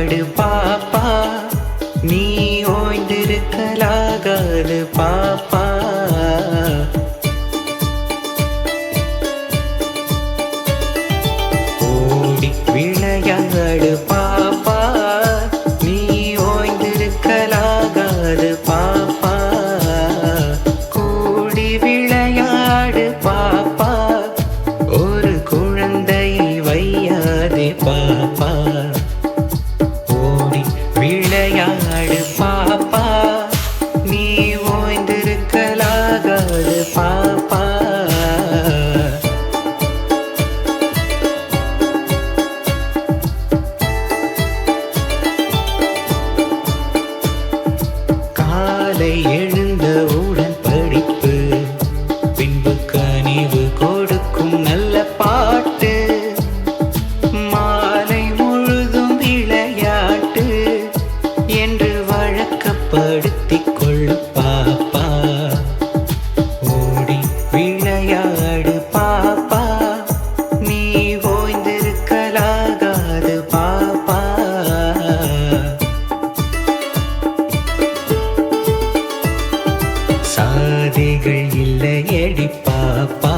விளையாடு பாப்பா. நீ ஓய்ந்திருக்கலாகாது பாப்பா. வழக்கப்படுத்திக் கொள்ளு பாப்பா. ஓடி விளையாடு பாப்பா. நீ ஓய்ந்திருக்கலாகாது பாப்பா. சாதிகள் இல்லையடி பாப்பா.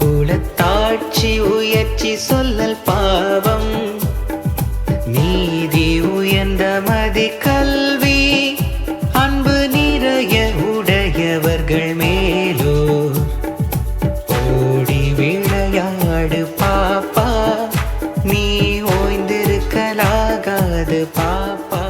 குலத்தாட்சி உயர்ச்சி சொல்லல் பாவா மனது பாப்பா.